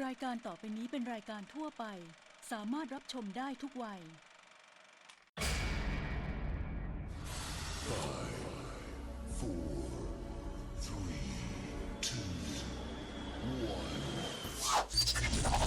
รายการต่อไปนี้เป็นรายการทั่วไป สามารถรับชมได้ทุกวัยแม่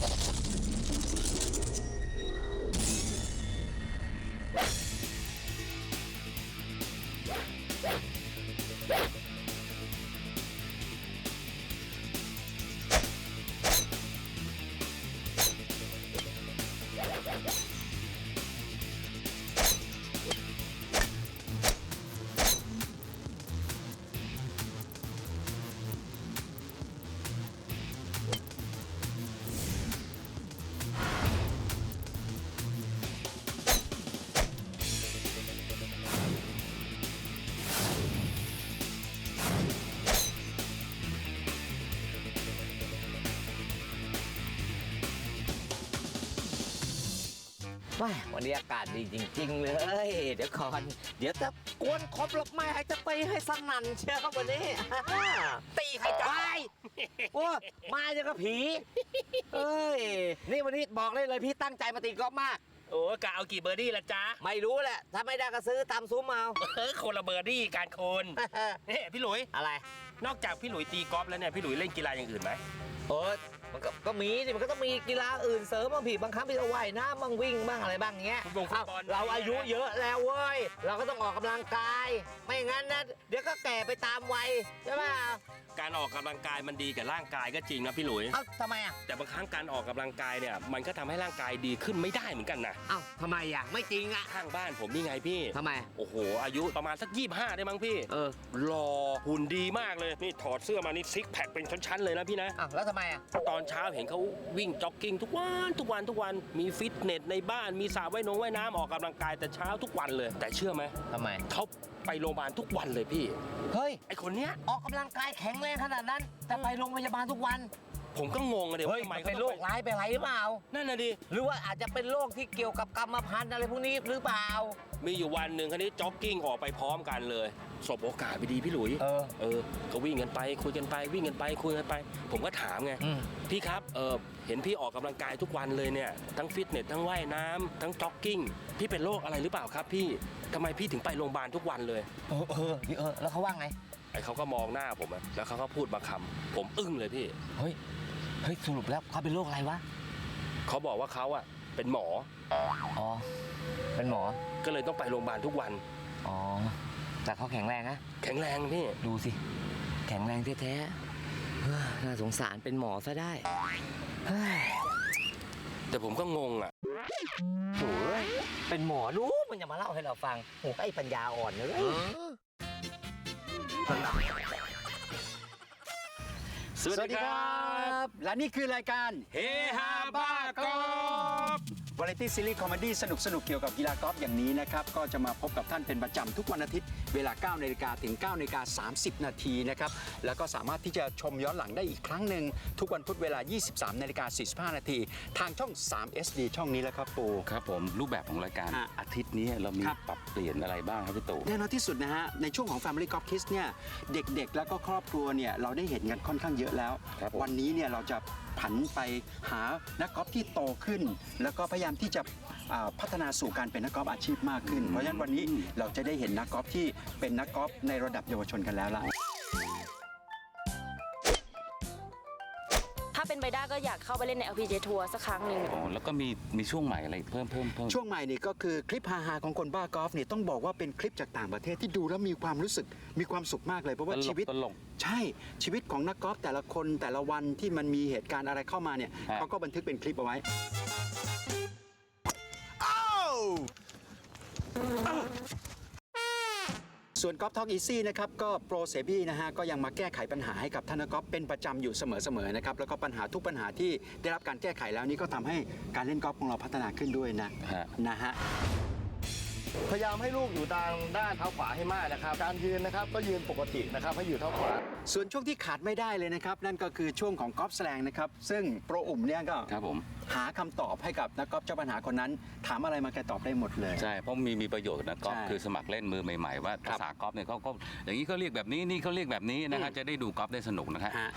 วันนี้อากาศดีจริง ๆ เลย เดี๋ยวก่อน เดี๋ยวจะกวนครบหรอกแม่จะตีให้สนั่นเชียวครับวันนี้ตีใครจะไปโอ้มาอย่างกับผีเอ้ยนี่วันนี้บอกเลยเลยพี่ตั้งใจมาตีกอล์ฟมากโอ้กะเอากี่เบอร์ดี้ละจ๊ะไม่รู้แหละ ถ้าไม่ได้ก็ซื้อตามซุ้มเอาเออคนละเบอร์ดี้การคนนี่พี่หลุยอะไร นอกจากพี่หลุยตีกอล์ฟแล้วเนี่ยพี่หลุยเล่นกีฬาอย่างอื่นไหมโอ้ มันก็ก็มีสิมันก็ต้องมีกีฬาอื่นเสริมบางผีบางครั้งพี่ก็ว่ายน้ำบ้างวิ่งบ้างอะไรบ้างเงี้ยฟุตบอลฟุเอ้าตบอลเราอายุเยอะแล้วเว้ย เราก็ต้องออกกำลังกาย ไม่งั้นนะเดี๋ยวก็แก่ไปตามวัยใช่ไหมการออกกำลังกายมันดีกับร่างกายก็จริงนะพี่หลุย เอ้าทำไมอะแต่บางครั้งการออกกำลังกายเนี่ยมันก็ทำให้ร่างกายดีขึ้นไม่ได้เหมือนกันนะเอ้าทำไมอะไม่จริงอะข้างบ้านผมนี่ไงพี่ ทำไม โอ้โห อายุประมาณสักยี่ห้าได้มั้งพี่เออรอหุ่นดีมากเลย นี่ถอดเสื้อมานี่ซิกแพคเป็นชั้นๆเลยนะพี่นะอ้าวแล้วทำไมอะ ตอนเช้าเห็นเขาวิ่งจ็อกกิ้งทุกวันทุกวันทุกวันมีฟิตเนสในบ้านมีสระว่ายน้ำว่ายน้ำออกกำลังกายแต่เช้าทุกวันเลย แต่เชื่อไหมทำไมเขาไปโรงพยาบาลทุกวันเลยพี่ เฮ้ย ไอคนเนี้ยออกกำลังกายแข็งแรงขนาดนั้น แต่ไปโรงพยาบาลทุกวัน ผมก็งงอะเดี๋ยวเฮ้ยทำไมมันเขาเป็นต้โรองคร้ายไปอะไรหรือเปล่า นั่นน่ะดิ หรือว่าอาจจะเป็นโรคที่เกี่ยวกับกรรมพันธุ์อะไรพวกนี้หรือเปล่า มีอยู่วันหนึ่งคันนี้จ็อกกิ้งออกไปพร้อมกันเลย สบโอกาสไปดีพี่หลุยเออเออก็วิ่งกันไป คุยกันไปวิ่งกันไปคุยกันไป ผมก็ถามไงอืม พี่ครับเออเห็นพี่ออกกำลังกายทุกวันเลยเนี่ยทั้งฟิตเนสทั้งว่ายน้ำทั้งจ็อกกิ้งพี่เป็นโรคอะไรหรือเปล่าครับ พี่ทำไมพี่ถึงไปโรงพยาบาลทุกวันเลย เออเออเออแล้วเขาว่าไง ไอ้เขาก็มองหน้าผมอะแล้วเขาก็พูดมาคำผมอึ้งเลยพี่ เฮ้ย เฮ้ยสรุปแล้วเขาเป็นโรคอะไรวะ เขาบอกว่าเขาอะเป็นหมอ อ๋อ เป็นหมอ ก็เลยต้องไปโรงพยาบาลทุกวัน อ๋อ แต่เขาแข็งแรงนะแข็งแรงพี่ ดูสิ แข็งแรงแท้ๆเฮ้ยน่าสงสารเป็นหมอซะได้เฮ้ยแต่ผมก็งงอะโถ่เอ้ยเป็นหมอรู้มันจะมาเล่าให้เราฟังโอ้ไอ้ปัญญาอ่อนเลยสวัสดีครับบและนี่คือรายการ เฮฮาบ้ากอล์ฟ วาไรตี้ซีรีส์คอมเมดี้สนุกสนุกๆเกี่ยวกับกีฬากอล์ฟอย่างนี้นะครับ ก็จะมาพบกับท่านเป็นประจำทุกวันอาทิตย์ เวลา9นาฬิกาถึง9นาฬิกา30 นาทีนะครับ แล้วก็สามารถที่จะชมย้อนหลังได้อีกครั้งหนึ่ง ทุกวันพุธเวลา 23นาฬิกา45 นาที ทางช่อง 3 SD ช่องนี้แล้วครับปู ครับผมรูปแบบของรายการฮะอาทิตย์นี้เรามีครับ ปรับเปลี่ยนอะไรบ้างครับพี่ตู่ แน่นอนที่สุดนะฮะ ในช่วงของ Family Golf Kids เนี่ยเด็กๆ แล้วก็ครอบครัวเนี่ยเราได้เห็นกันค่อนข้างเยอะแล้ว ครับผม วันนี้เนี่ยเราจะ ผันไปหานักกอล์ฟที่โตขึ้น แล้วก็พยายามที่จะอ่าพัฒนาสู่การเป็นนักกอล์ฟอาชีพมากขึ้น เพราะฉะนั้นวันนี้เราจะได้เห็นนักกอล์ฟที่เป็นนักกอล์ฟในระดับเยาวชนกันแล้วล่ะ ไปได้ก็อยากเข้าไปเล่นใน LPG ทัวร์สักครั้งหนึ่งอ๋อแล้วก็มีมีช่วงใหม่อะไรเพิ่มเพิ่มเพิ่มช่วงใหม่นี่ก็คือคลิปฮาๆของคนบ้ากอล์ฟเนี่ยต้องบอกว่าเป็นคลิปจากต่างประเทศที่ดูแล้วมีความรู้สึกมีความสุขมากเลยเพราะว่าตลกชีวิต ตลก ใช่ชีวิตของนักกอล์ฟแต่ละคนแต่ละวันที่มันมีเหตุการณ์อะไรเข้ามาเนี่ยฮะ เขาก็บันทึกเป็นคลิปเอาไว้ ส่วนกอล์ฟท็อกอีซี่นะครับก็โปรเซบี้นะฮะก็ยังมาแก้ไขปัญหาให้กับท่านนักกอล์ฟเป็นประจำอยู่เสมอๆนะครับแล้วก็ปัญหาทุกปัญหาที่ได้รับการแก้ไขแล้วนี่ก็ทำให้การเล่นกอล์ฟของเราพัฒนาขึ้นด้วยนะฮะนะฮะ พยายามให้ลูกอยู่ทางด้านเท้าขวาให้มากนะครับ การยืนนะครับก็ยืนปกตินะครับให้อยู่เท้าขวา ส่วนช่วงที่ขาดไม่ได้เลยนะครับ นั่นก็คือช่วงของกอล์ฟแสลงนะครับ ซึ่งโปรอุ่มเนี่ยก็ครับผมหาคำตอบให้กับนักกอล์ฟเจ้าปัญหาคนนั้น ถามอะไรมาแกตอบได้หมดเลย ใช่เพราะมีมีประโยชน์นะกอล์ฟใช่คือสมัครเล่นมือใหม่ๆว่าครัภาบษากอล์ฟเนี่ยเขาก็อย่างนี้เขาเรียกแบบนี้นี่เขาเรียกแบบนี้นะฮะอืมจะได้ดูกอล์ฟได้สนุกนะฮะฮะ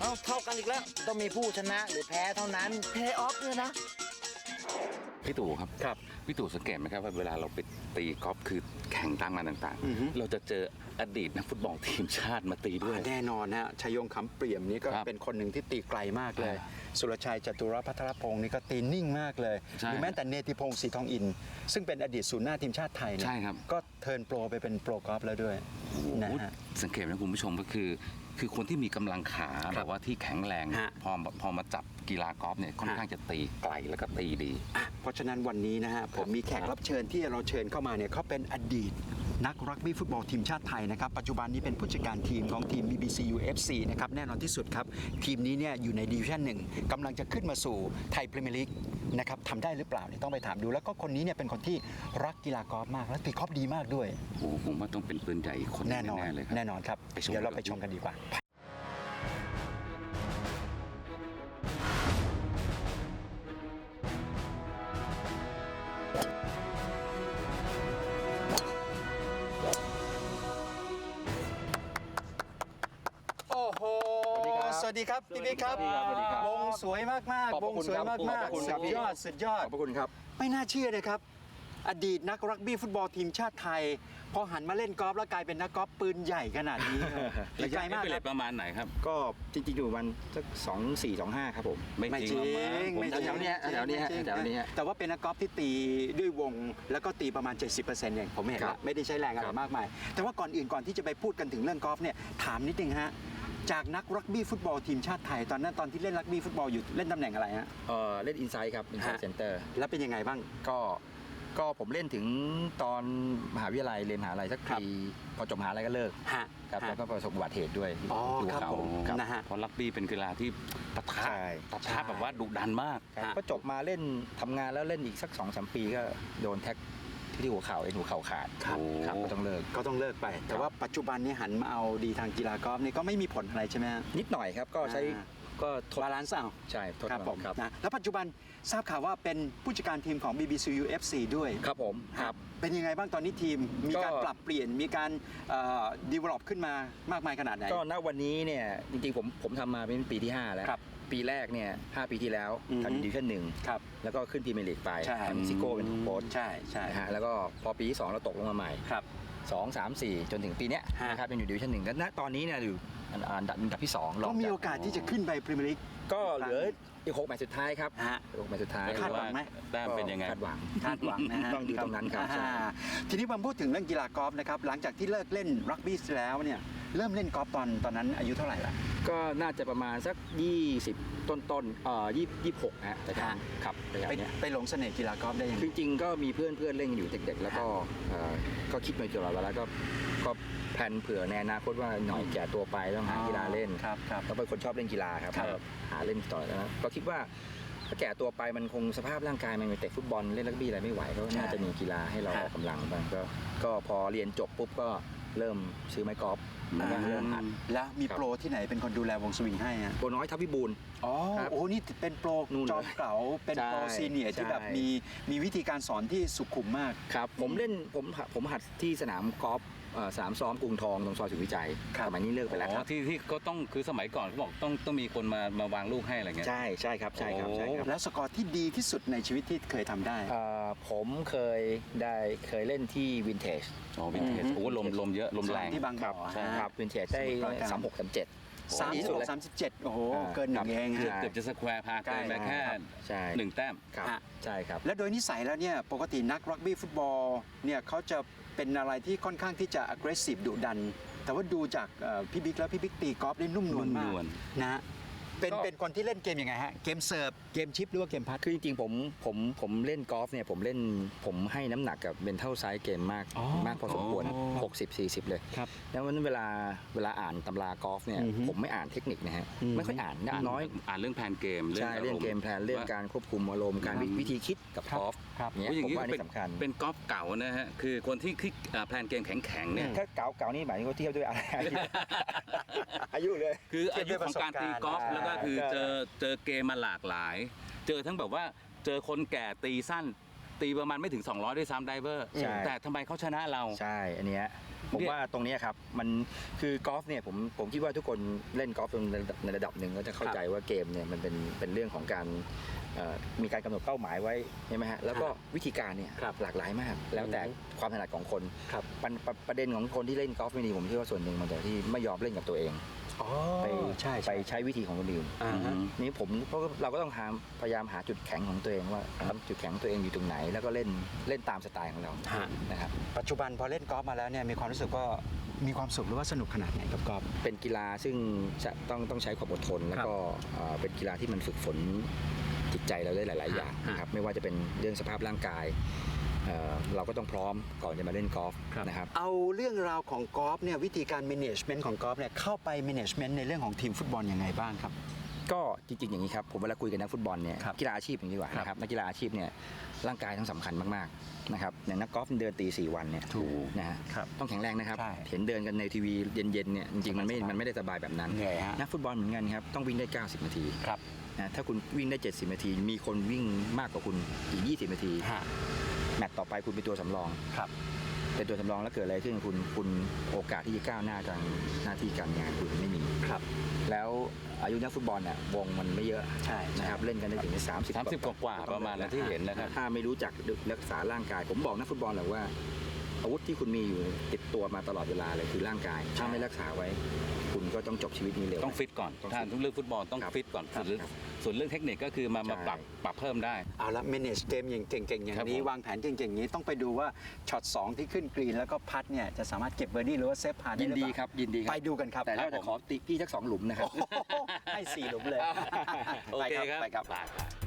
เอ้าเท่ากันอีกแล้ว ต้องมีผู้ชนะหรือแพ้เท่านั้น เพย์ออฟเนี่ยนะ พี่ตู่ครับครับพี่ตู่สังเกตไหมครับว่าเวลาเราไปตีกอล์ฟคือแข่งตามงานต่างอือฮึ ๆ เราจะเจออดีตนักฟุตบอลทีมชาติมาตีด้วย แน่นอนฮะชัยยงคำเปี่ยมนี่ก็ครับเป็นคนหนึ่งที่ตีไกลมากเลยอ่าสุรชัยจตุรพัทรพงศ์นี่ก็ตีนิ่งมากเลยใช่หรือแม้แต่เนติพงศ์ศรีทองอิน ซึ่งเป็นอดีตศูนย์หน้าทีมชาติไทยเนี่ยใช่ครับ ก็เทิร์นโปรไปเป็นโปรกอล์ฟแล้วด้วยนะโอ้โหฮะ สังเกตนะคุณผู้ชมก็คือ คือคนที่มีกำลังขาครับแบบว่าที่แข็งแรงฮะพอพอมาจับกีฬากอล์ฟเนี่ยค่อนฮะข้างจะตีไกลแล้วก็ตีดีอะเพราะฉะนั้นวันนี้นะฮะผมมีแขกรับเชิญที่เราเชิญเข้ามาเนี่ยเขาเป็นอดีตนักรักบี้ฟุตบอลทีมชาติไทยนะครับ ปัจจุบันนี้เป็นผู้จัดการทีมของทีม BBC UFC นะครับ แน่นอนที่สุดครับ ทีมนี้เนี่ยอยู่ในดิวิชั่นหนึ่งกำลังจะขึ้นมาสู่ไทยพรีเมียร์ลีกนะครับทำได้หรือเปล่าเนี่ยต้องไปถามดู แล้วก็คนนี้เนี่ยเป็นคนที่รักกีฬากอล์ฟมาก และตีกอล์ฟดีมากด้วยโอ้โหผมว่าต้องเป็นปืนใหญ่อีกคนหงแน่นอนแน่เลยครับแน่นอนครับไปชมเดี๋ยวเรากันไปชมกันดีกว่า สวัสดีครับพี่บิ๊กครับสวัสดีครับวงสวยมากขอบๆวพระงคุณสวยครับมากขอบพระคุณๆครัสุบดยอดสุดยอดขอบพระคุณครับ ไม่น่าเชื่อเลยครับ อดีตนักรักบี้ฟุตบอลทีมชาติไทย พอหันมาเล่นกอล์ฟแล้วกลายเป็นนักกอล์ฟปืนใหญ่ขนาดนี้ครับดีระใจยะมากเอเวอคเรรับสประมาณไหนครับ ก็จริงๆอยู่วันสักสองสี่สองห้าครับผม ไม่ไม่จจริริงงหรอกมั้งไม่จริงแถวๆเนี้ยแถวๆเนี้ยไม่จริงแถวๆเนี้ยแต่ว่าเป็นนักกอล์ฟที่ตีด้วยวงแล้วก็ตีประมาณ 70%เองผมเห็นครัแล้วบไม่ได้ใช้แรงอะไรครับมากมาย แต่ว่าก่อนอื่นก่อนที่จะไปพูดกันถึงเรื่องกอล์ฟเนี่ยถามนิดนึงฮะ จากนักรักบี้ฟุตบอลทีมชาติไทย ตอนนั้นตอนที่เล่นรักบี้ฟุตบอลอยู่เล่นตำแหน่งอะไรฮะ เอ่อเล่นอินไซด์ครับอินไซฮะด์เซ็นเตอร์แล้วเป็นยังไงบ้าง ก็ก็ผมเล่นถึงตอนมหาวิทยาลัยเรียนมหาลัยสักครับปีพอจบมหาลัยก็เลิกฮะครับฮะ แล้วก็ประสบอุบัติเหตุด้วยอ๋อหัวครับเข่าผมครับ นะฮะ เพราะลักบี้เป็นกีฬาที่ปะทะใช่ ปะทะแบบว่าดุดันมาก ครับฮะ ก็จบมาเล่นทำงานแล้วเล่นอีกสักสองสามปีก็โดนแท็ก ที่หัวเข่าเอ็นหัวเข่าขาดครับครับก็ต้องเลิก ก็ต้องเลิกไป แต่ว่าปัจจุบันนี้หันมาเอาดีทางกีฬากอล์ฟนี่ก็ไม่มีผลอะไรใช่ไหมฮะนิดหน่อยครับก็ใช้อ่าก็ทดบาลานซ์เอาใช่ทดครับลผองมครับนะแล้วปัจจุบันทราบข่าวว่าเป็นผู้จัดการทีมของ BBC UFC ด้วยครับผมครับเป็นยังไงบ้างตอนนี้ทีมมีการก็ปรับเปลี่ยนมีการดีเวล็อปขึ้นมามากมายขนาดไหนก็ณวันนี้เนี่ยจริงๆผมผมทำมาเป็นปีที่ 5 แล้วครับ ปีแรกเนี่ย5ปีที่แล้วอือฮึทำดิวิชั่นหนึ่งครับแล้วก็ขึ้นพรีเมียร์ลีกไปใช่ ทำซิโก้เป็นโค้ชใช่ใช่นะฮะแล้วก็พอปีที่2เราตกลงมาใหม่ครับ2 3 4จนถึงปีเนี้ยฮะ นะครับยังอยู่ดิวิชั่นหนึ่งแล้วณตอนนี้เนี่ยอยู่อันอันดับอันดับที่2ก็มีโอกาสที่จะขึ้นไปพรีเมียร์ลีก ก็เหลืออีก6แมตช์สุดท้ายครับฮะ หกแมตช์สุดท้ายคาดหวังไหม แต้มเป็นยังไง คาดหวังคาดหวังนะฮะต้องอยู่ตรงนั้นครับใช่ อ่าทีนี้มาพูดถึงเรื่องกีฬากอล์ฟนะครับ หลังจากที่เลิกเล่นรักบี้แล้วเนี่ย เริ่มเล่นกอล์ฟตอนตอนนั้นอายุเท่าไหร่ละ ก็น่าจะประมาณสัก 20 ต้นต้นๆเอ่อ20 26นะฮะแต่ฮะครับระยะไปเนี้ยไปหลงเสน่ห์กีฬากอล์ฟได้ยังไง จริงๆก็มีเพื่อนเพื่อนๆเล่นอยู่เด็กๆ แล้วก็เอ่อก็คิดมาตลอดเวลาก็ก็แผนเผื่อในอนาคตว่าหน่อยแก่ตัวไปต้องหากีฬาเล่น ครับครับแล้วเป็นคนชอบเล่นกีฬาครับครับก็หาเล่นต่อแล้วนะก็คิดว่าถ้าแก่ตัวไปมันคงสภาพร่างกายมันไปเตะฟุตบอลเล่นรักบี้อะไรไม่ไหวก็ใช่น่าจะมีกีฬาให้เราครัอบอกกำลังบ้างก็ก็พอเรียนจบปุ๊บก็ เริ่มซื้อไม้กอล์ฟแล้วก็เริ่มหัดแล้วมีครับโปรที่ไหนเป็นคนดูแลวงสวิงให้ฮะโปรน้อยทัพพิบูล อ๋อครับ โอ้โหนี่เป็นโปรนู่นเลยจอมเก๋าเป็นโปรใช่ซีเนียร์ที่ใช่ แบบมีมีวิธีการสอนที่สุขุมมาก ครับผมเล่นผมผมหัดที่สนามกอล์ฟเอ่อสนามซ้อมกรุงทองตรงซอยสุขวิจัยครับ สมัยนี้เลิกไปแล้วอ๋คอรับที่ที่ก็ต้องคือสมัยก่อนเขาบอกต้องต้องมีคนมามาวางลูกให้อะไรเงี้ย ใช่ใช่ครับใช่ครับใช่ครับแล้วสกอร์ที่ดีที่สุดในชีวิตที่เคยทำได้ เอ่อผมเคยได้เคยเล่นที่วินเทจ อ๋อวินเทจอืม โอ้ลมลมเยอะลมแรง ที่บางบ่อ ใช่ฮะครับวินเทจได้สมุทรปราการ สามหกสามเจ็ด สามดีสิบสุดหกแล้วสามสิบเจ็ดโอ้โหอ่าเกินหนึ่ครังบเองเกือบฮะ เกือบจะสแควร์พาเกินไปใกล้แค่ใช่ หนึ่งแต้ม ครับฮะ ใช่ครับ และโดยนิสัยแล้วเนี่ยปกตินักรักบี้ฟุตบอลเนี่ยเขาจะเป็นอะไรที่ค่อนข้างที่จะ aggressive ดุดัน แต่ว่าดูจากเอ่อพี่บิ๊กแล้วพี่บิ๊กตีกอล์ฟได้นุ่มนวลมานุ่มนกวลนะฮะ เป็นก็ เป็นคนที่เล่นเกมยังไงฮะ เกมเสิร์ฟ เกมชิปหรือว่าเกมพัด คือจริงๆผมผมผมเล่นกอล์ฟเนี่ยผมเล่นผมให้น้ำหนักกับเบนเท่าไซส์เกมมากอ๋อมากพอสมควร อ๋อ 60 40 เลย ครับ แล้ววันนั้นเวลาเวลาอ่านตำรากอล์ฟเนี่ยอือฮึผมไม่อ่านเทคนิคนะฮะอืมไม่ค่อยอ่านอ่านน้อยอ่านเรื่องแผนเกมใช่เรื่องเกมแพลนเรื่องว่าการควบคุมอารมณ์การวิวิธีคิดกับกอล์ฟครับ เนี่ยโอ้ยอย่างผมนี้ว่าก็เป็นนี่สำคัญเป็นกอล์ฟเก่านะฮะคือคนที่คิดอ่าแพลนเกมแข็งๆเนี่ย ถ้าเก่าเก่านี่หมายถึงว่าเทียบด้วยอะไร อายุเลย คืออายุของการตีกอล์ฟอ่าแล้วก็คือก็เจอเจอเกมมาหลากหลาย เจอทั้งแบบว่าเจอคนแก่ตีสั้น ตีประมาณไม่ถึง 200 ด้วยซ้ำไดเวอร์ใช่ แต่ทำไมเขาชนะเรา ใช่ อันเนี้ยผมเนี่ยว่าตรงเนี้ยครับมันคือกอล์ฟเนี่ยผมผมคิดว่าทุกคนเล่นกอล์ฟในระดับในระดับหนึ่งก็จะเข้าใจว่าเกมเนี่ยมันเป็นเป็นเรื่องของการเอ่อมีการกำหนดเป้าหมายไว้ใช่ไหมฮะแล้วก็วิธีการเนี่ยครับหลากหลายมาก แล้วแต่ความถนัดของคนครับประประประเด็นของคนที่เล่นกอล์ฟไม่ดีผมคิดว่าส่วนหนึ่งมันจากที่ไม่ยอมเล่นกับตัวเอง อ๋อไปใช่ ไปใช้วิธีของคนอื่นอ่าฮะ นี่ผมเพราะเราก็ต้องหาพยายามหาจุดแข็งของตัวเองว่าจุดแข็งของตัวเองอยู่ตรงไหน แล้วก็เล่นเล่นตามสไตล์ของเราฮะ นะครับ ปัจจุบันพอเล่นกอล์ฟมาแล้วเนี่ยมีความรู้สึกว่ามีความสุขหรือว่าสนุกขนาดไหนกับกอล์ฟ เป็นกีฬาซึ่งจะต้องต้องใช้ความอดทน แล้วก็เอ่อเป็นกีฬาที่มันฝึกฝนจิตใจเราได้หลาย ๆ อย่างนะครับไม่ว่าจะเป็นเรื่องสภาพร่างกาย เอ่อเราก็ต้องพร้อมก่อนจะมาเล่นกอล์ฟนะครับ เอาเรื่องราวของกอล์ฟเนี่ยวิธีการ management ของกอล์ฟเนี่ยเข้าไป management ในเรื่องของทีมฟุตบอลยังไงบ้างครับ ก็จริงๆอย่างนี้ครับผมเวลาคุยกับนักฟุตบอลเนี่ยครับกีฬาอาชีพอย่างนี้ดีกว่าครับนะครับนักกีฬาอาชีพเนี่ยร่างกายต้องสำคัญมากๆนะครับอย่างนักกอล์ฟเดินตีสี่วันเนี่ยถูกนะฮะครับต้องแข็งแรงนะครับ ใช่เห็นเดินกันในทีวีเย็นๆเนี่ยจริงๆมันไม่สบายๆมันไม่ได้สบายแบบนั้นเหนื่อยฮะ นักฟุตบอลเหมือนกันครับต้องวิ่งได้ 90 นาทีครับ นะถ้าคุณวิ่งได้ 70 นาที มีคนวิ่งมากกว่าคุณอีก 20 นาที ฮะ แมตต์ต่อไปคุณเป็นตัวสำรอง ครับ เป็นตัวสำรองแล้วเกิดอะไรขึ้นคุณคุณโอกาสที่จะก้าวหน้าทางหน้าที่การงานคุณไม่มี ครับ แล้วอายุนักฟุตบอลน่ะวงมันไม่เยอะใช่ นะครับเล่นกันได้ถึง30 30กว่าๆประมาณนั้นที่เห็นนะครับ ถ้าไม่รู้จักรักษาร่างกาย ผมบอกนักฟุตบอลแหละว่า อาวุธที่คุณมีอยู่ติดตัวมาตลอดเวลาเลยคือร่างกาย ถ้าไม่รักษาไว้ คุณก็ต้องจบชีวิตนี้เร็ว ต้องฟิตก่อนต้องถ้าฟิตทุกเรื่องฟุตบอลต้องครับฟิตก่อนครับส่วนเรื่องครับส่วนเรื่องเทคนิคก็คือมามาใช่ ปรับปรับเพิ่มได้ เอาละ manage เกมอย่างเก่งๆ อย่างครับนี้ ผมวางแผนเก่งๆ อย่างนี้ ต้องไปดูว่าช็อต 2 ที่ขึ้นกรีน แล้วก็พัดเนี่ย จะสามารถเก็บเบอร์ดี้หรือว่าเซฟพาได้ยินหรือดีเปล่าครับยินดีครับ ไปดูกันครับแต่เราจะขอติพี่สักสองหลุมนะครับโอ้โหให้สี่หลุมเลยโอเคครับ ไปครับ ไปครับ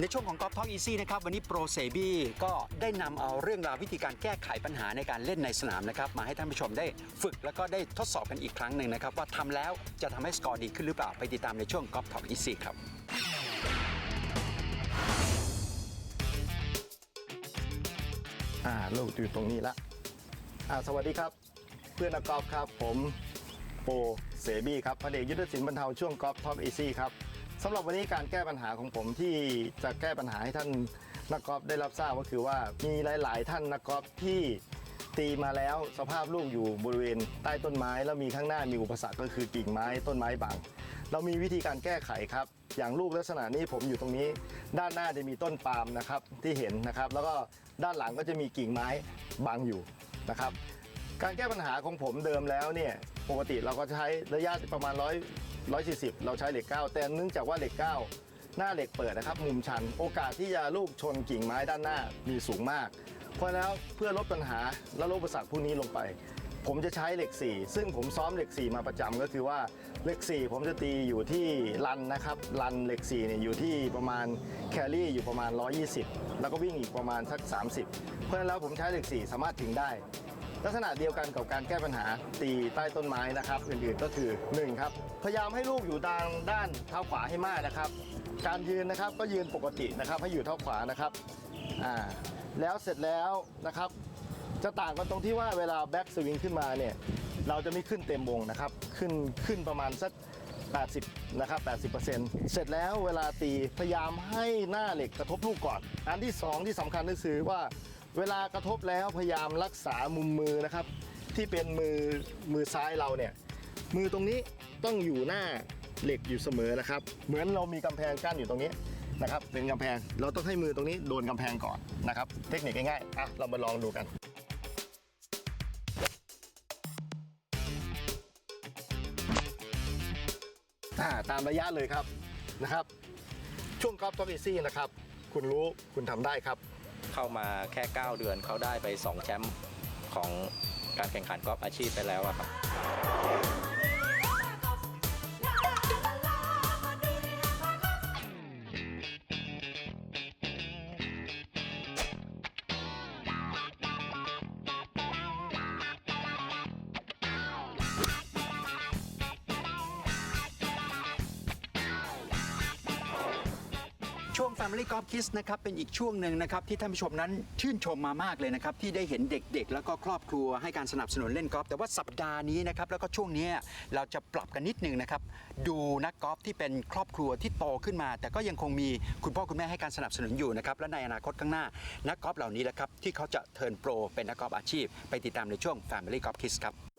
ในช่วงของกอล์ฟท a l อีซี่นะครับวันนี้โปรเซบีก็ได้นำเอาเรื่องราววิธีการแก้ไขปัญหาในการเล่นในสนามนะครับมาให้ท่านผู้ชมได้ฝึกแล้วก็ได้ทดสอบกันอีกครั้งหนึ่งนะครับ ว่าทำแล้วจะทำให้สกอร์ดีขึ้นหรือเปล่าไปติดตามในช่วงกอล์ฟท a l อีซี่ครับ อ่าลูกอยู่ตรงนี้ละอ่าสวัสดีครับ เพื่อนนักกอล์ฟครับผมโปเสบีครับพระเดชยุทธศิลป์บรรเทาช่วงกอล์ฟท็อปอีซี่ครับ สำหรับวันนี้การแก้ปัญหาของผมที่จะแก้ปัญหาให้ท่านนักกอล์ฟได้รับทราบก็คือว่ามีหลาย ๆ ท่านนักกอล์ฟที่ตีมาแล้วสภาพลูกอยู่บริเวณใต้ต้นไม้ แล้วมีข้างหน้ามีอุปสรรคก็คือกิ่งไม้ต้นไม้บังเรามีวิธีการแก้ไขครับ อย่างลูกลักษณะนี้ผมอยู่ตรงนี้ ด้านหน้าจะมีต้นปาล์มนะครับที่เห็นนะครับ แล้วก็ด้านหลังก็จะมีกิ่งไม้บังอยู่นะครับ การแก้ปัญหาของผมเดิมแล้วเนี่ยปกติเราก็ใช้ระยะประมาณ100 140 เราใช้เหล็ก 9 แต่เนื่องจากว่าเหล็ก 9 หน้าเหล็กเปิดนะครับ มุมชัน โอกาสที่จะลูกชนกิ่งไม้ด้านหน้ามีสูงมาก เพราะแล้วเพื่อลดปัญหาและลดอุปสรรคพวกนี้ลงไป ผมจะใช้เหล็ก 4 ซึ่งผมซ้อมเหล็ก 4 มาประจำก็คือว่าเหล็ก 4 ผมจะตีอยู่ที่รันนะครับรันเหล็ก4เนี่ยอยู่ที่ประมาณแคลรี่อยู่ประมาณ 120 แล้วก็วิ่งอีกประมาณสัก 30 เพราะฉะนั้นแล้วผมใช้เหล็ก 4 สามารถถึงได้ ลักษณะเดียวกันกับการแก้ปัญหาตีใต้ต้นไม้นะครับอื่นๆก็คือ1ครับพยายามให้ลูกอยู่ทางด้านเท้าขวาให้มากนะครับ การยืนนะครับก็ยืนปกตินะครับให้อยู่เท้าขวานะครับอ่าแล้วเสร็จแล้วนะครับ จะต่างกันตรงที่ว่าเวลาแบ็กสวิงขึ้นมาเนี่ยเราจะไม่ขึ้นเต็มวงนะครับ ขึ้นขึ้นประมาณสัก 80 นะครับ 80%เสร็จแล้วเวลาตีพยายามให้หน้าเหล็กกระทบลูกก่อน อันที่ 2 ที่สำคัญก็คือว่า เวลากระทบแล้วพยายามรักษามุมมือนะครับ ที่เป็นมือมือซ้ายเราเนี่ย มือตรงนี้ต้องอยู่หน้าเหล็กอยู่เสมอนะครับ เหมือนเรามีกำแพงกั้นอยู่ตรงนี้นะครับ เป็นกำแพงเราต้องให้มือตรงนี้โดนกำแพงก่อนนะครับ เทคนิคง่ายๆอะเรามาลองดูกันอ่าตามระยะเลยครับนะครับ ช่วงกอล์ฟท็อปอีซี่นะครับ คุณรู้คุณทำได้ครับ เข้ามาแค่ 9 เดือนเขาได้ไป 2 แชมป์ของการแข่งขันกอล์ฟอาชีพไปแล้วครับ Family Golf Kids นะครับเป็นอีกช่วงหนึ่งนะครับที่ท่านผู้ชมนั้นชื่นชมมามากเลยนะครับที่ได้เห็นเด็กๆ แล้วก็ครอบครัวให้การสนับสนุนเล่นกอล์ฟแต่ว่าสัปดาห์นี้นะครับแล้วก็ช่วงนี้เราจะปรับกันนิดนึงนะครับดูนักกอล์ฟที่เป็นครอบครัวที่โตขึ้นมา แต่ก็ยังคงมีคุณพ่อคุณแม่ให้การสนับสนุนอยู่นะครับและในอนาคตข้างหน้านักกอล์ฟเหล่านี้แหละครับที่เขาจะเทิร์นโปรเป็นนักกอล์ฟอาชีพ ไปติดตามในช่วง Family Golf Kids ครับ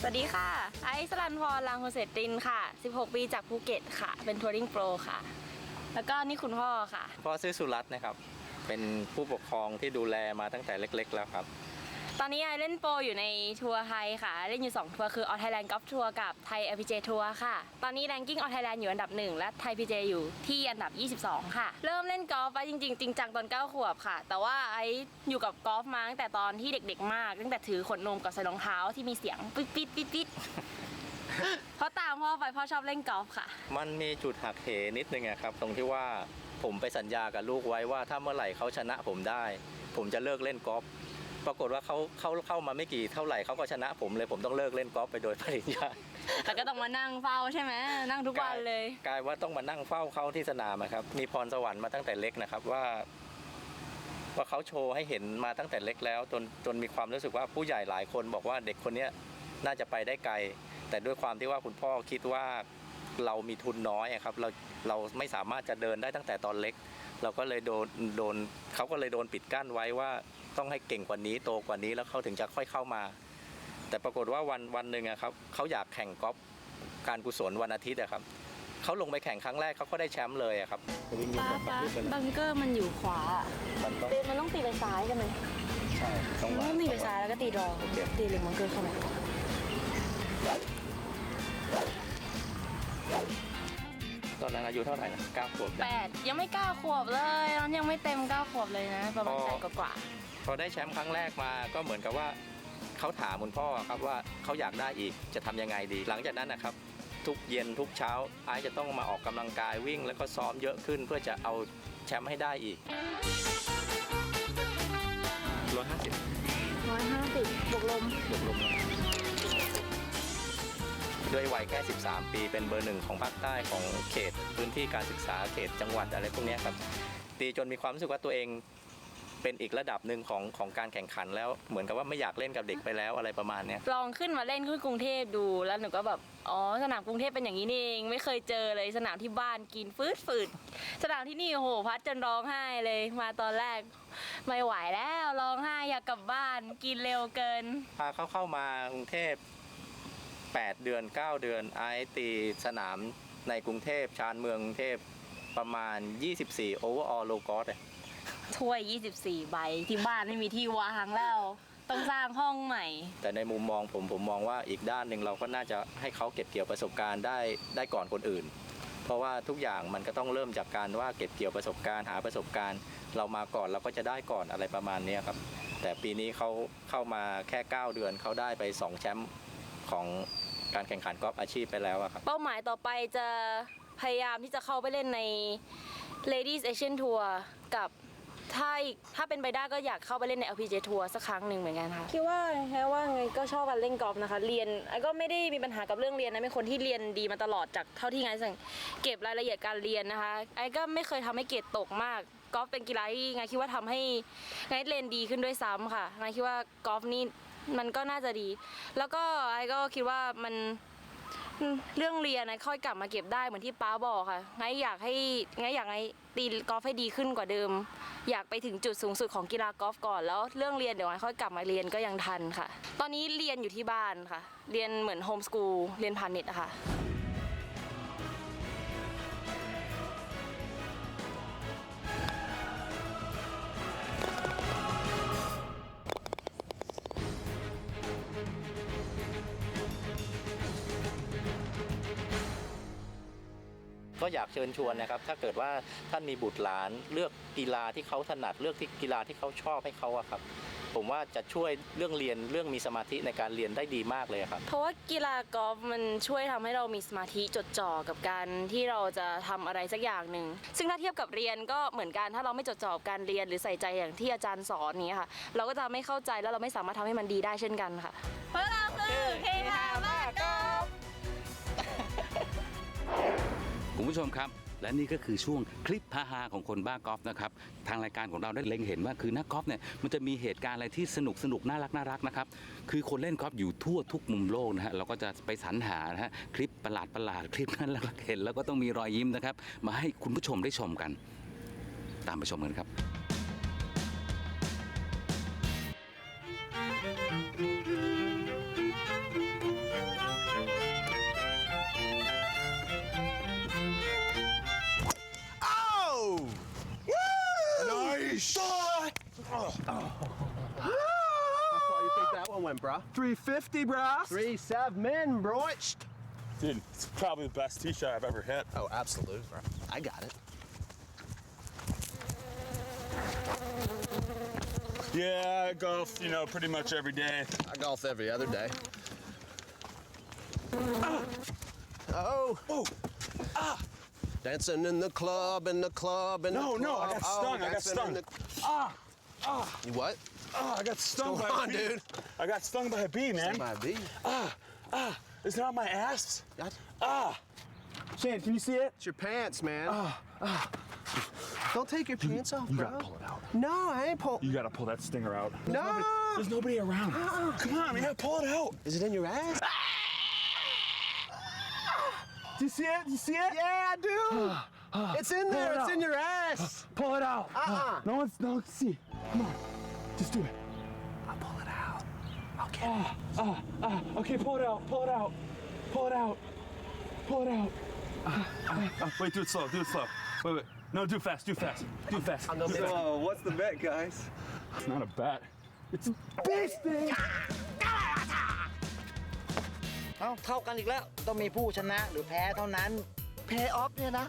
สวัสดีค่ะ ไอซ์สลันพรลังโฮเซตินค่ะ 16 ปีจากภูเก็ตค่ะ เป็นทัวริงโปรค่ะ แล้วก็นี่คุณพ่อค่ะ พ่อชื่อสุรัตน์นะครับ เป็นผู้ปกครองที่ดูแลมาตั้งแต่เล็ก ๆ แล้วครับ ตอนนี้ไอเล่นโปรอยู่ในทัวร์ไทยค่ะ เล่นอยู่ 2 ทัวร์คือออไทยแลนด์กอล์ฟทัวร์กับไทย LPG ทัวร์ค่ะ ตอนนี้แรงกิ้งออไทยแลนด์อยู่อันดับ 1 และไทย PJ อยู่ที่อันดับ 22 ค่ะ เริ่มเล่นกอล์ฟไปจริงๆ จริงจังตอน 9 ขวบค่ะ แต่ว่าไออยู่กับกอล์ฟมาตั้งแต่ตอนที่เด็กๆ มาก ตั้งแต่ถือขวดนมกับใส่รองเท้าที่มีเสียงปิ๊ดปิ๊ดปิ๊ดปิ๊ดเพราะตามพ่อไปพ่อชอบเล่นกอล์ฟค่ะ มันมีจุดหักเหนิดนึงอะครับ ตรงที่ว่าผมไปสัญญากับลูกไว้ว่าถ้าเมื่อไหร่เขาชนะผมได้ ผมจะเลิกเล่นกอล์ฟ ปรากฏว่าเขาเขาเข้ามาไม่กี่เท่าไหร่เขาก็ชนะผมเลยผมต้องเลิกเล่นกอล์ฟไปโดยปริยายแต่ก็ต้องมานั่งเฝ้าใช่ไหมนั่งทุกวันเลยกลายว่าต้องมานั่งเฝ้าเขาที่สนามอะครับ มีพรสวรรค์มาตั้งแต่เล็กนะครับว่า ว่าเขาโชว์ให้เห็นมาตั้งแต่เล็กแล้วจนจนมีความรู้สึกว่าผู้ใหญ่หลายคนบอกว่าเด็กคนเนี้ยน่าจะไปได้ไกล แต่ด้วยความที่ว่าคุณพ่อคิดว่าเรามีทุนน้อยอะครับ เราเราไม่สามารถจะเดินได้ตั้งแต่ตอนเล็ก เราก็เลยโดนโดนเขาก็เลยโดนปิดกั้นไว้ว่า ต้องให้เก่งกว่านี้โตกว่านี้แล้วเขาถึงจะค่อยเข้ามา แต่ปรากฏว่าวันวันหนึ่งอะครับเขาอยากแข่งกอล์ฟการกุศลวันอาทิตย์อะครับเขาลงไปแข่งครั้งแรกเขาก็ได้แชมป์เลยอะครับป้าป้าบังเกอร์มันอยู่ขวาอะมันต้องตีมันต้องตีไปซ้ายใช่ไหมใช่ต้องมันวางต้องตีไปซ้ายแล้วก็ตีดรอตีเหล็กบังเกอร์เข้ามาตอนนั้นอายุเท่าไหร่นะเก้าขวบแปดยังไม่เก้าขวบเลยตอนยังไม่เต็มเก้าขวบเลยนะ ประมาณอ๋อแปดกว่า พอได้แชมป์ครั้งแรกมาก็เหมือนกับว่าเขาถามคุณพ่อครับว่าเขาอยากได้อีกจะทำยังไงดี หลังจากนั้นนะครับ ทุกเย็นทุกเช้าไอซ์จะต้องมาออกกำลังกายวิ่ง แล้วก็ซ้อมเยอะขึ้นเพื่อจะเอาแชมป์ให้ได้อีกร้อยห้าสิบๆร้อยห้าสิบบวกลมบวกลบด้วยวัยแค่ 13 ปีเป็นเบอร์หนึ่งของภาคใต้ของเขต พื้นที่การศึกษาเขตจังหวัดอะไรพวกเนี้ยครับตีจนมีความรู้สึกว่าตัวเอง เป็นอีกระดับหนึ่งของของการแข่งขันแล้วเหมือนกับว่าไม่อยากเล่นกับเด็กไปแล้วอะไรประมาณเนี้ยลองขึ้นมาเล่นขึ้นกรุงเทพดูแล้วหนูก็แบบอ๋อสนามกรุงเทพเป็นอย่างนี้นี่เอง ไม่เคยเจอเลยสนามที่บ้านกินฟืดฟืดสนามที่นี่โอ้โหพัดจนร้องไห้เลยมาตอนแรกไม่ไหวแล้วร้องไห้อยากกลับบ้านกินเร็วเกิน พาเขาเข้ามากรุงเทพ 8 เดือน 9 เดือนไอซ์ตีสนามในกรุงเทพชานเมืองกรุงเทพประมาณ 24 overall low cost อะ ถ้วย 24 ใบที่บ้านไม่มีที่วางแล้ว ต้องสร้างห้องใหม่ แต่ในมุมมองผมผมมองว่าอีกด้านหนึ่งเราก็น่าจะให้เขาเก็บเกี่ยวประสบการณ์ได้ได้ก่อนคนอื่น เพราะว่าทุกอย่างมันก็ต้องเริ่มจากการว่าเก็บเกี่ยวประสบการณ์หาประสบการณ์ เรามาก่อนเราก็จะได้ก่อนอะไรประมาณเนี้ยครับ แต่ปีนี้เขาเข้ามาแค่ 9 เดือนเขาได้ไป 2 แชมป์ของการแข่งขันกอล์ฟอาชีพไปแล้วอะครับ เป้าหมายต่อไปจะพยายามที่จะเข้าไปเล่นใน Ladies Asian Tour กับ ถ้าอีกถ้าเป็นไปได้ก็อยากเข้าไปเล่นใน LPG Tour สักครั้งหนึ่งเหมือนกันค่ะ คิดว่าแค่ว่าไงก็ชอบการเล่นกอล์ฟนะคะ เรียนไอ้ก็ไม่ได้มีปัญหากับเรื่องเรียนนะเป็นคนที่เรียนดีมาตลอดจากเท่าที่ไงสังเก็บรายละเอียดการเรียนนะคะ ไอ้ก็ไม่เคยทำให้เกรดตกมากกอล์ฟเป็นกีฬาที่ไงคิดว่าทำให้ไงเรียนดีขึ้นด้วยซ้ำค่ะไงคิดว่ากอล์ฟนี่มันก็น่าจะดี แล้วก็ไอ้ก็คิดว่ามัน เรื่องเรียนนะค่อยกลับมาเก็บได้เหมือนที่ป้าบอกค่ะงั้นอยากให้ไงอยากให้ตีกอล์ฟให้ดีขึ้นกว่าเดิม อยากไปถึงจุดสูงสุดของกีฬากอล์ฟก่อนแล้วเรื่องเรียนเดี๋ยวไงค่อยกลับมาเรียนก็ยังทันค่ะ ตอนนี้เรียนอยู่ที่บ้านค่ะ เรียนเหมือนโฮมสกูลเรียนพาณิชย์ค่ะ ก็อยากเชิญชวนนะครับ ถ้าเกิดว่าท่านมีบุตรหลานเลือกกีฬาที่เขาถนัดเลือกที่กีฬาที่เขาชอบให้เขาอะครับ ผมว่าจะช่วยเรื่องเรียนเรื่องมีสมาธิในการเรียนได้ดีมากเลยครับ เพราะว่ากีฬากอล์ฟมันช่วยทำให้เรามีสมาธิจดจ่อกับการที่เราจะทำอะไรสักอย่างหนึ่งซึ่งถ้าเทียบกับเรียนก็เหมือนกันถ้าเราไม่จดจ่อกับการเรียนหรือใส่ใจอย่างที่อาจารย์สอนนี้ยค่ะ เราก็จะไม่เข้าใจแล้วเราไม่สามารถทำให้มันดีได้เช่นกันค่ะ เพราะเราคือเคฮามา คุณผู้ชมครับ และนี่ก็คือช่วงคลิปฮาๆของคนบ้ากอล์ฟนะครับทางรายการของเราได้เล็งเห็นว่าคือนักกอล์ฟเนี่ยมันจะมีเหตุการณ์อะไรที่สนุกสนุกน่ารักน่ารักนะครับคือคนเล่นกอล์ฟอยู่ทั่วทุกมุมโลกนะฮะเราก็จะไปสรรหานะฮะคลิปประหลาดประหลาดคลิปนั้นแล้วเห็นแล้วก็ต้องมีรอยยิ้มนะครับมาให้คุณผู้ชมได้ชมกัน ตามไปชมกันครับ went, bro? 350, bruh. Three seven, bro. Dude, it's probably the best tee shot I've ever hit. Oh, absolutely, bro. I got it. Yeah, I golf, you know, pretty much every day. I golf every other day. Oh. Oh. Ah. Dancing in the club, in the club, in No, the no, no, I got stung, I got dancing in You what? Oh, I got stung by going a bee. dude? I got stung by a bee, man. Stung by a bee? Ah, is it on my ass? Ah. Shane, can you see it? It's your pants, man. Ah, ah. Don't take your pants off, you bro. gotta pull it out. No, I ain't pull. You gotta pull that stinger out. There's No. Nobody, there's nobody around. Come on, man, pull it out. Is it in your ass? Do you see it? Do you see it? Yeah, I do. It's in there. it It's in your ass. Pull it out. Uh-uh. No one's, no one can see. Come on, just do it. I'll pull it out. Okay. Ah, ah, ah. Okay, pull it out. Pull it out. Pull it out. Pull it out. Ah, ah, ah. Wait, do it slow. Do it slow. Wait, wait. No, do it fast. Do it fast. Do it fast. I'm gonna Do it do it. fast. what's the bet, guys? It's not a bet. It's a bee sting. เอาเท่ากันอีกแล้ว ต้องมีผู้ชนะหรือแพ้เท่านั้น เพย์ออฟเนี่ยนะ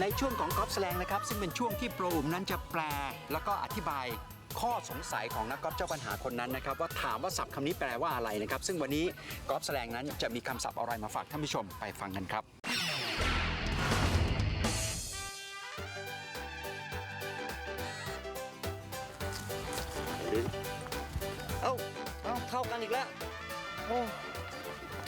ในช่วงของกอล์ฟแสลงนะครับ ซึ่งเป็นช่วงที่โปรอุมนั้นจะแปล แล้วก็อธิบายข้อสงสัยของนักกอล์ฟเจ้าปัญหาคนนั้นนะครับ ว่าถามว่าศัพท์คำนี้แปลว่าอะไรนะครับ ซึ่งวันนี้กอล์ฟแสลงนั้นจะมีคำศัพท์อะไรมาฝากท่านผู้ชมไปฟังกันครับ เอาเอาเท่ากันอีกแล้วโอ้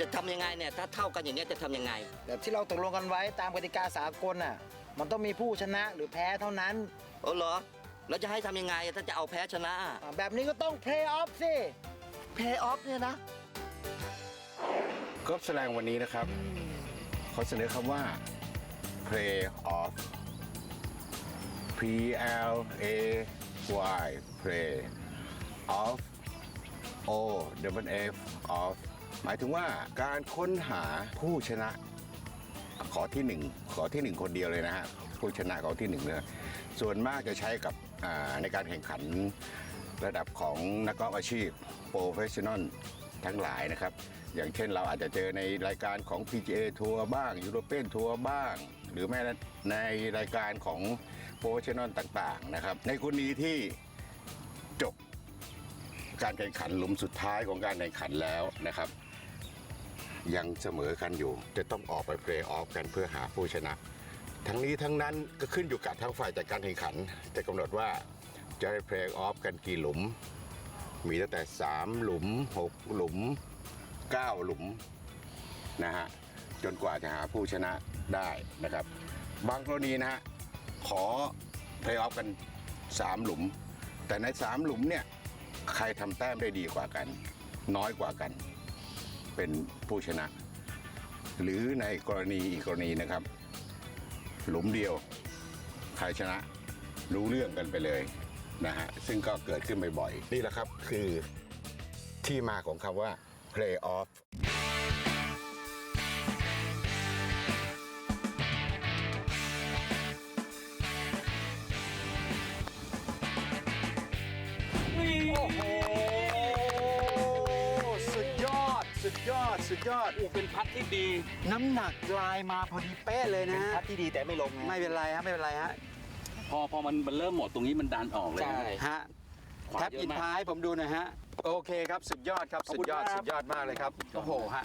จะทำยังไงเนี่ยถ้าเท่ากันอย่างเนี้ยจะทำยังไง แบบที่เราตกลงกันไว้ตามกติกาสากลน่ะ มันต้องมีผู้ชนะหรือแพ้เท่านั้นโอ้เหรอ แล้วจะให้ทำยังไงถ้าจะเอาแพ้ชนะ อ่าแบบนี้ก็ต้องเพลย์ออฟสิ เพย์ออฟเนี่ยนะ กอล์ฟแสลงวันนี้นะครับ ขอเสนอคำว่า play off P L A Y play off O W F off หมายถึงว่าการค้นหาผู้ชนะ ขอที่หนึ่งขอที่หนึ่งคนเดียวเลยนะฮะผู้ชนะขอที่หนึ่งเลยส่วนมากจะใช้กับในการแข่งขันระดับของนักกอล์ฟอาชีพโปรเฟชชั่นอลทั้งหลายนะครับ อย่างเช่นเราอาจจะเจอในรายการของ PGA ทัวร์บ้างยูโรเปียนทัวร์บ้าง หรือแม้ในรายการของโปรเฟชชั่นอลต่างๆนะครับ ในกรณีที่จบการแข่งขันหลุมสุดท้ายของการแข่งขันแล้วนะครับ ยังเสมอกันอยู่ จะต้องออกไปเพลย์ออฟกันเพื่อหาผู้ชนะ ทั้งนี้ทั้งนั้นก็ขึ้นอยู่กับทั้งฝ่ายจัดการแข่งขัน จะกำหนดว่าจะได้เพลย์ออฟกันกี่หลุม มีตั้งแต่ 3 หลุม 6 หลุม 9 หลุมนะฮะจนกว่าจะหาผู้ชนะได้นะครับ บางกรณีนะฮะขอเพลย์ออฟกัน 3 หลุม แต่ใน 3 หลุมเนี่ยใครทำแต้มได้ดีกว่ากัน น้อยกว่ากัน เป็นผู้ชนะ หรือในกรณีอีกกรณีนะครับ หลุมเดียวใครชนะรู้เรื่องกันไปเลยนะฮะซึ่งก็เกิดขึ้นบ่อยๆนี่แหละครับคือที่มาของคำว่า play off สุด สุดยอดโอ้เป็นพัดที่ดี น้ำหนักลายมาพอดีเป๊ะเลยนะพัดที่ดีแต่ไม่ลงไม่เป็นไรฮะไม่เป็นไรฮะพอพอมันมันเริ่มหมดตรงนี้มันดันออกเลยนะฮะขวาแท็บเยอะอินมากท้ายผมดูหนะฮะโอเคครับสุดยอดครับขอบสุคุดณยอดครับสุดยอดมากเลยครับโอ้โหฮะ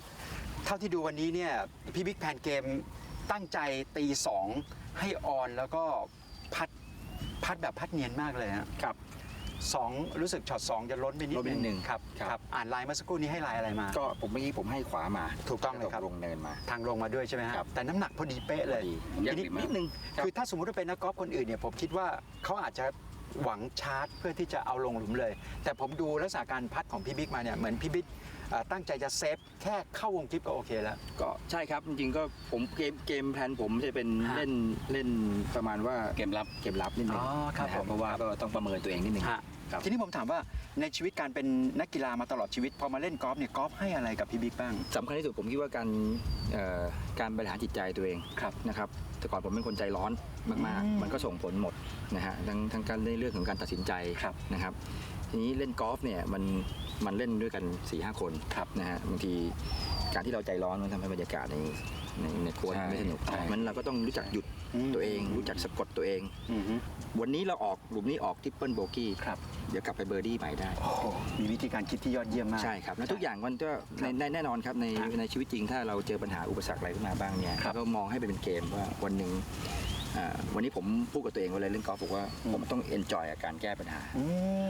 เท่าที่ดูวันนี้เนี่ยพี่บิ๊กแพนเกมตั้งใจตีสองให้ออนแล้วก็พัดพัดแบบพัดเนียนมากเลยฮะครับ สองรู้สึกช็อตสองจะล้นไปนิดล้นไปนิดนึงครับครับ ครับอ่านไลน์เมื่อสักครู่นี้ให้ไลน์อะไรมา ก็ผมเมื่อกี้ผมให้ขวามาถูกต้องเลยครับ ลงเนินมา ทางลงมาด้วยใช่ไหมฮะครับแต่น้ำหนักพอดีเป๊ะเลยพอดีทีนี้นิดนึงครับ คือถ้าสมมติว่าเป็นนักกอล์ฟคนอื่นเนี่ยผมคิดว่าเขาอาจจะหวังชาร์จเพื่อที่จะเอาลงหลุมเลย แต่ผมดูลักษณะการพัดของพี่บิ๊กมาเนี่ยเหมือนพี่บิ๊กเอ่อตั้งใจจะเซฟแค่เข้าวงคลิปก็โอเคแล้ว ก็ใช่ครับจริงๆก็ผมเกมเกมแพลนผมจะเป็นฮะเล่นเล่นประมาณว่าเกมรับเกมรับนิดนึงอ๋อครับนะฮะผม เพราะว่าก็ต้องประเมินตัวเองนิดนึงฮะครับทีนี้ผมถามว่าในชีวิตการเป็นนักกีฬามาตลอดชีวิต พอมาเล่นกอล์ฟเนี่ยกอล์ฟให้อะไรกับพี่บิ๊กบ้างสำคัญที่สุดผมคิดว่าการเอ่อการบริหารจิตใจตัวเองครับ นะครับแต่ก่อนผมเป็นคนใจร้อนมากอืมๆ มันก็ส่งผลหมดนะฮะทั้งทั้งการในเรื่องของการตัดสินใจครับ นะครับ ทีนี้เล่นกอล์ฟเนี่ยมันมันเล่นด้วยกัน4ี่ห้าคนครับนะฮะบางทีการที่เราใจร้อนมันทำให้บรรยากาศในในในโค้ชใช่ไม่สนุกใช่มันเราก็ต้องรู้จักหยุดอืมตัวเอง รู้จักสะกดตัวเองอือฮึวันนี้เราออกหลุมนี้ออกทิปเปิลโบกี้ครับเดี๋ยวกลับไปเบอร์ดี้ใหม่ได้โอ้โหมีวิธีการคิดที่ยอดเยี่ยมมากใช่ครับแล้วทุกอย่างมันก็ในในแน่นอนครับในครับในชีวิตจริงถ้าเราเจอปัญหาอุปสรรคอะไรขึ้นมาบ้างเนี่ยครับก็มองให้เป็นเกมว่าวันหนึ่งอ่า วันนี้ผมพูดกับตัวเองเวลาเล่นกอล์ฟบอกว่าผมต้องเอนจอยกับการแก้ปัญหาอื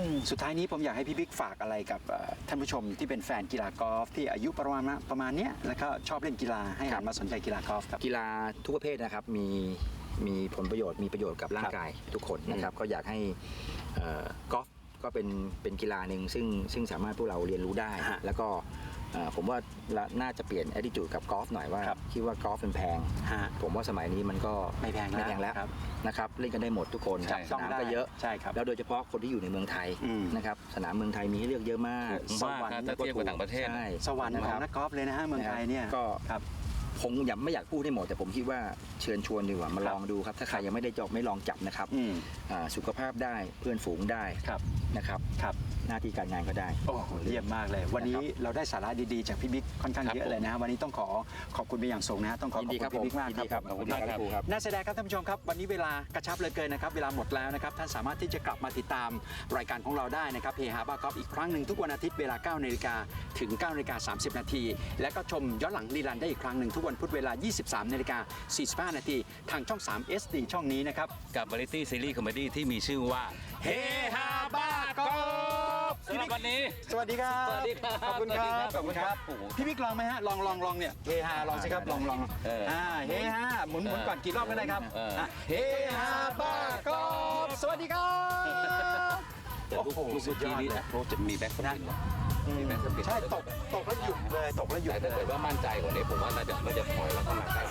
มสุดท้ายนี้ผมอยากให้พี่บิ๊กฝากอะไรกับเอ่อท่านผู้ชมที่เป็นแฟนกีฬากอล์ฟที่อายุประมาณประมาณเนี้ยแล้วก็ชอบเล่นกีฬาให้หันมาสนใจกีฬากอล์ฟครับกีฬาทุกประเภทนะครับมีมีผลประโยชน์มีประโยชน์กับร่างกายทุกคนนะครับก็อยากให้เอ่อกอล์ฟก็เป็นเป็นกีฬาหนึ่งซึ่งซึ่งสามารถพวกเราเรียนรู้ได้ฮะแล้วก็เอ่อ ผมว่าละน่าจะเปลี่ยน attitude กับกอล์ฟหน่อยว่าครับคิดว่ากอล์ฟเป็นแพงฮะผมว่าสมัยนี้มันก็ไม่แพงแล้วไม่แพงแล้วครับนะครับเล่นกันได้หมดทุกคนใช่สนามก็เยอะใช่ครับแล้วโดยเฉพาะคนที่อยู่ในเมืองไทยอืมนะครับสนามเมืองไทยมีให้เลือกเยอะมากมากครับถ้าเทียบกับต่างประเทศใช่สวรรค์ของนักกอล์ฟเลยนะฮะเมืองไทยเนี่ยก็ครับคงอยากไม่อยากพูดให้หมดแต่ผมคิดว่าเชิญชวนดีกว่ามาลองดูครับ ถ้าใครยังไม่ได้จบไม่ลองจับนะครับอืมอ่าสุขภาพได้เพื่อนฝูงได้ครับนะครับครับ หน้าที่การงานก็ได้ โอ้โหเยี่ยมมากเลย วันนี้เราได้สาระดีๆจากพี่บิ๊กค่อนข้างครับเยอะเลยนะฮะวันนี้ต้องขอขอบคุณเป็นอย่างสูงนะฮะต้องขอขยิอบนดีครับคุณพี่บิ๊กมากยินดีครับครับขอบคุณครับครูครับน่าเสียดายครับท่านผู้ชมครับ วันนี้เวลากระชับเหลยเกินนะครับ เวลาหมดแล้วนะครับ ท่านสามารถที่จะกลับมาติดตามรายการของเราได้นะครับเฮฮาบ้ากอล์ฟอีกครั้งหนึ่งทุกวันอาทิตย์เวลา9นาฬิกาถึง9นาฬิกา30 นาที และก็ชมย้อนหลังรีลันได้อีกครั้งหนึ่งทุกวันพุธเวลา 23นาฬิกา45 นาทีทางช่อง 3 SD ช่องนี้นะครับกับ v a r i ตี้ซีรีส์คอมเมดี้ที่มีชื่อว่า เฮฮาบ้ากอ ล์ฟสำหรับวันนี้ สวัสดีครับสวัสดีครับขอบคุณครับสวัสดีครับขอบคุณครับพี่บิ๊กลองไหมฮะลองลองลองเนี่ยเฮฮาลองสิครับลองลองเอออ่อ่าเฮฮาหมุนหมุนก่อนกี่รอบก็ได้ครับเอออะเฮฮาบ้ากอล์ฟสวัสดีครับแต่ลูกโอ้โหลูกสุดยอดนี้เลยนะโปรจะมีแบ็คสปินนะมีแบ็คสปินใช่ตกตกแล้วหยุดเลยตกแล้วหยุดแต่เลถ้าเกิยดว่ามั่นใจกว่านี้ผมว่าน่าจะน่าจะถอยแล้วก็มาใกล้